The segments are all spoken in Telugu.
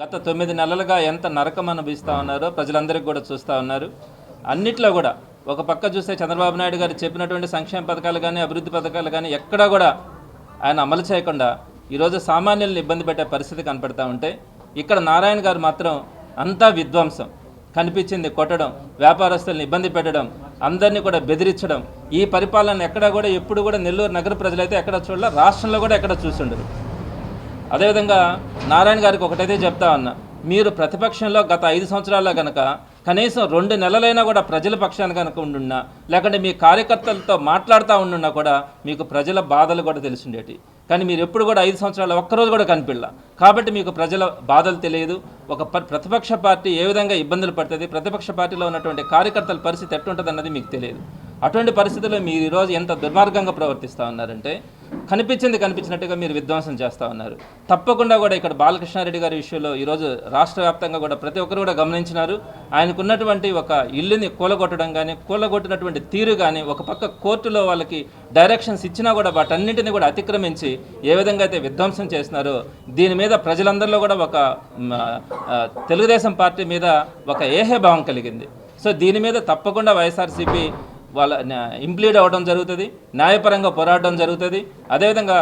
గత తొమ్మిది నెలలుగా ఎంత నరకం అనుభవిస్తూ ఉన్నారో ప్రజలందరికీ కూడా చూస్తూ ఉన్నారు. అన్నిట్లో కూడా ఒక పక్క చూస్తే చంద్రబాబు నాయుడు గారు చెప్పినటువంటి సంక్షేమ పథకాలు కానీ అభివృద్ధి పథకాలు కానీ ఎక్కడా కూడా ఆయన అమలు చేయకుండా ఈరోజు సామాన్యులను ఇబ్బంది పెట్టే పరిస్థితి కనపడతా ఉంటే ఇక్కడ నారాయణ గారు మాత్రం అంతా విధ్వంసం. కనిపించింది కొట్టడం వ్యాపారస్తుల్ని ఇబ్బంది పెట్టడం అందరినీ కూడా బెదిరించడం. ఈ పరిపాలన ఎక్కడా కూడా ఎప్పుడు కూడా నెల్లూరు నగర ప్రజలైతే ఎక్కడ చూడాల రాష్ట్రంలో కూడా ఎక్కడ చూసుండరు. అదేవిధంగా నారాయణ గారికి ఒకటైతే చెప్తా ఉన్నా మీరు ప్రతిపక్షంలో గత ఐదు సంవత్సరాల్లో కనుక కనీసం రెండు నెలలైనా కూడా ప్రజల పక్షాన్ని కనుక ఉండున్నా లేకుంటే మీ కార్యకర్తలతో మాట్లాడుతూ ఉండున్నా కూడా మీకు ప్రజల బాధలు కూడా తెలిసిండేటి. కానీ మీరు ఎప్పుడు కూడా ఐదు సంవత్సరాలు ఒక్కరోజు కూడా కనిపిల్ల. కాబట్టి మీకు ప్రజల బాధలు తెలియదు. ఒక ప- ప్రతిపక్ష పార్టీ ఏ విధంగా ఇబ్బందులు పడుతుంది ప్రతిపక్ష పార్టీలో ఉన్నటువంటి కార్యకర్తల పరిస్థితి ఎట్టుంటుంది అన్నది మీకు తెలియదు. అటువంటి పరిస్థితుల్లో మీరు ఈరోజు ఎంత దుర్మార్గంగా ప్రవర్తిస్తూ ఉన్నారంటే కనిపించింది కనిపించినట్టుగా మీరు విధ్వంసం చేస్తూ ఉన్నారు. తప్పకుండా కూడా ఇక్కడ బాలకృష్ణారెడ్డి గారి విషయంలో ఈరోజు రాష్ట్ర వ్యాప్తంగా కూడా ప్రతి ఒక్కరు కూడా గమనించినారు. ఆయనకున్నటువంటి ఒక ఇల్లుని కూలగొట్టడం కానీ కూలగొట్టినటువంటి తీరు కానీ ఒక పక్క కోర్టులో వాళ్ళకి డైరెక్షన్స్ ఇచ్చినా కూడా వాటన్నింటిని కూడా అతిక్రమించి ఏ విధంగా అయితే విధ్వంసం చేస్తున్నారో దీని మీద ప్రజలందరిలో కూడా ఒక తెలుగుదేశం పార్టీ మీద ఒక ఏహే భావం కలిగింది. సో దీని మీద తప్పకుండా వైఎస్ఆర్సీపీ వాళ్ళ ఇంప్లీడ్ అవ్వడం జరుగుతుంది న్యాయపరంగా పోరాడడం జరుగుతుంది. అదేవిధంగా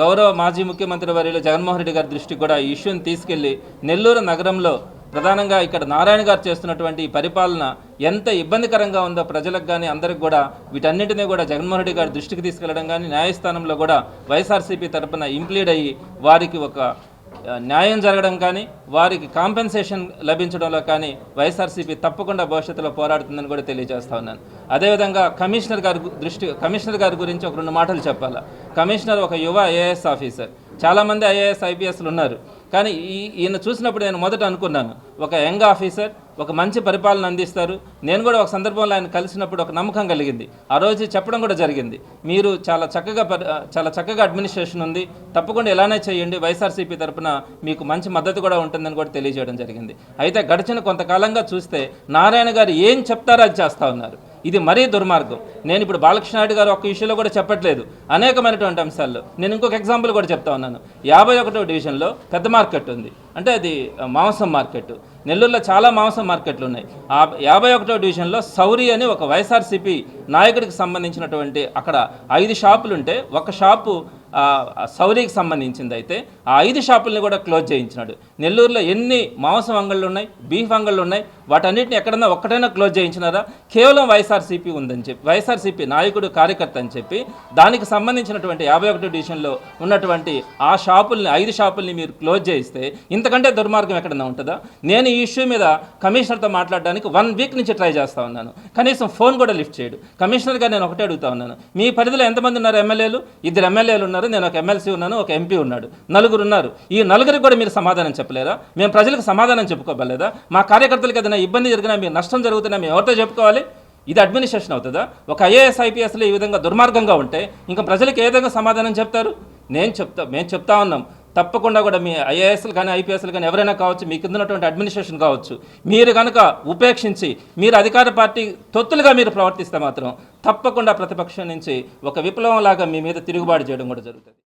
గౌరవ మాజీ ముఖ్యమంత్రి వర్యులు జగన్మోహన్ రెడ్డి గారి దృష్టికి కూడా ఈ ఇష్యూని తీసుకెళ్ళి నెల్లూరు నగరంలో ప్రధానంగా ఇక్కడ నారాయణ గారు చేస్తున్నటువంటి ఈ పరిపాలన ఎంత ఇబ్బందికరంగా ఉందో ప్రజలకు కానీ అందరికి కూడా వీటన్నిటినీ కూడా జగన్మోహన్ రెడ్డి గారి దృష్టికి తీసుకెళ్ళడం కానీ న్యాయస్థానంలో కూడా వైఎస్ఆర్సీపీ తరపున ఇంప్లీడ్ అయ్యి వారికి ఒక న్యాయం జరగడం కానీ వారికి కాంపెన్సేషన్ లభించడంలో కానీ వైఎస్ఆర్సీపీ తప్పకుండా భవిష్యత్తులో పోరాడుతుందని కూడా తెలియజేస్తా ఉన్నాను. అదేవిధంగా కమిషనర్ గారి దృష్టి కమిషనర్ గారి గురించి ఒక రెండు మాటలు చెప్పాలా. కమిషనర్ ఒక యువ ఐఏఎస్ ఆఫీసర్. చాలామంది ఐఏఎస్ ఐపీఎస్లు ఉన్నారు. కానీ ఈ ఈయన చూసినప్పుడు నేను మొదట అనుకున్నాను ఒక యంగ్ ఆఫీసర్ ఒక మంచి పరిపాలన అందిస్తారు. నేను కూడా ఒక సందర్భంలో ఆయన కలిసినప్పుడు ఒక నమ్మకం కలిగింది. ఆ రోజు చెప్పడం కూడా జరిగింది. మీరు చాలా చక్కగా చాలా చక్కగా అడ్మినిస్ట్రేషన్ ఉంది. తప్పకుండా ఇలానే చేయండి. వైఎస్ఆర్సీపీ తరఫున మీకు మంచి మద్దతు కూడా ఉంటుందని కూడా తెలియజేయడం జరిగింది. అయితే గడిచిన కొంతకాలంగా చూస్తే నారాయణ గారు ఏం చెప్తారో అది చేస్తూ ఉన్నారు. ఇది మరీ దుర్మార్గం. నేను ఇప్పుడు బాలకృష్ణనాయుడు గారు ఒక్క విషయంలో కూడా చెప్పట్లేదు. అనేకమైనటువంటి అంశాల్లో. నేను ఇంకొక ఎగ్జాంపుల్ కూడా చెప్తా ఉన్నాను. యాభై ఒకటో డివిజన్లో పెద్ద మార్కెట్ ఉంది. అంటే అది మాంసం మార్కెట్. నెల్లూరులో చాలా మాంసం మార్కెట్లు ఉన్నాయి. ఆ యాభై ఒకటో డివిజన్లో సౌరి అని ఒక వైఎస్ఆర్సీపీ నాయకుడికి సంబంధించినటువంటి అక్కడ ఐదు షాపులు ఉంటే ఒక షాపు సౌరికి సంబంధించింది అయితే ఆ ఐదు షాపుల్ని కూడా క్లోజ్ చేయించినాడు. నెల్లూరులో ఎన్ని మాంసం అంగళ్ళు ఉన్నాయి బీఫ్ అంగళ్ళు ఉన్నాయి వాటన్నిటిని ఎక్కడన్నా ఒక్కటైనా క్లోజ్ చేయించినారా? కేవలం వైఎస్ఆర్సీపీ ఉందని చెప్పి వైఎస్ఆర్సీపీ నాయకుడు కార్యకర్త అని చెప్పి దానికి సంబంధించినటువంటి యాభై ఒకటి డివిజన్లో ఉన్నటువంటి ఆ షాపుల్ని ఐదు షాపుల్ని మీరు క్లోజ్ చేయిస్తే ఇంతకంటే దుర్మార్గం ఎక్కడన్నా ఉంటుందా? నేను ఈ ఇష్యూ మీద కమిషనర్తో మాట్లాడడానికి వన్ వీక్ నుంచి ట్రై చేస్తా ఉన్నాను. కనీసం ఫోన్ కూడా లిఫ్ట్ చేయడు. కమిషనర్గా నేను ఒకటే అడుగుతా ఉన్నాను. మీ పరిధిలో ఎంతమంది ఉన్నారు ఎమ్మెల్యేలు? ఇద్దరు ఎమ్మెల్యేలు ఉన్నారు? నేను ఒక ఎమ్మెల్సీ ఉన్నాను ఒక ఎంపీ ఉన్నాడు. నలుగురు ఉన్నారు. ఈ నలుగురికి కూడా మీరు సమాధానం చెప్పలేరా? మేము ప్రజలకు సమాధానం చెప్పుకోవలేదా మా కార్యకర్తలకు ఏదైనా ఇబ్బంది జరిగినా మీ నష్టం జరుగుతున్నా మేము ఎవరితో చెప్పుకోవాలి? ఇది అడ్మినిస్ట్రేషన్ అవుతుందా? ఒక ఐఏఎస్ ఐపీఎస్లు ఈ విధంగా దుర్మార్గంగా ఉంటే ఇంకా ప్రజలకు ఏ విధంగా సమాధానం చెప్తారు? నేను చెప్తా మేము చెప్తా ఉన్నాం. తప్పకుండా కూడా మీ ఐఏఎస్లు కానీ ఐపీఎస్లు కానీ ఎవరైనా కావచ్చు మీ కింద ఉన్నటువంటి అడ్మినిస్ట్రేషన్ కావచ్చు మీరు కనుక ఉపేక్షించి మీరు అధికార పార్టీ తొత్తులుగా మీరు ప్రవర్తిస్తే మాత్రం తప్పకుండా ప్రతిపక్షం నుంచి ఒక విప్లవం లాగా మీ మీద తిరుగుబాటు చేయడం కూడా జరుగుతుంది.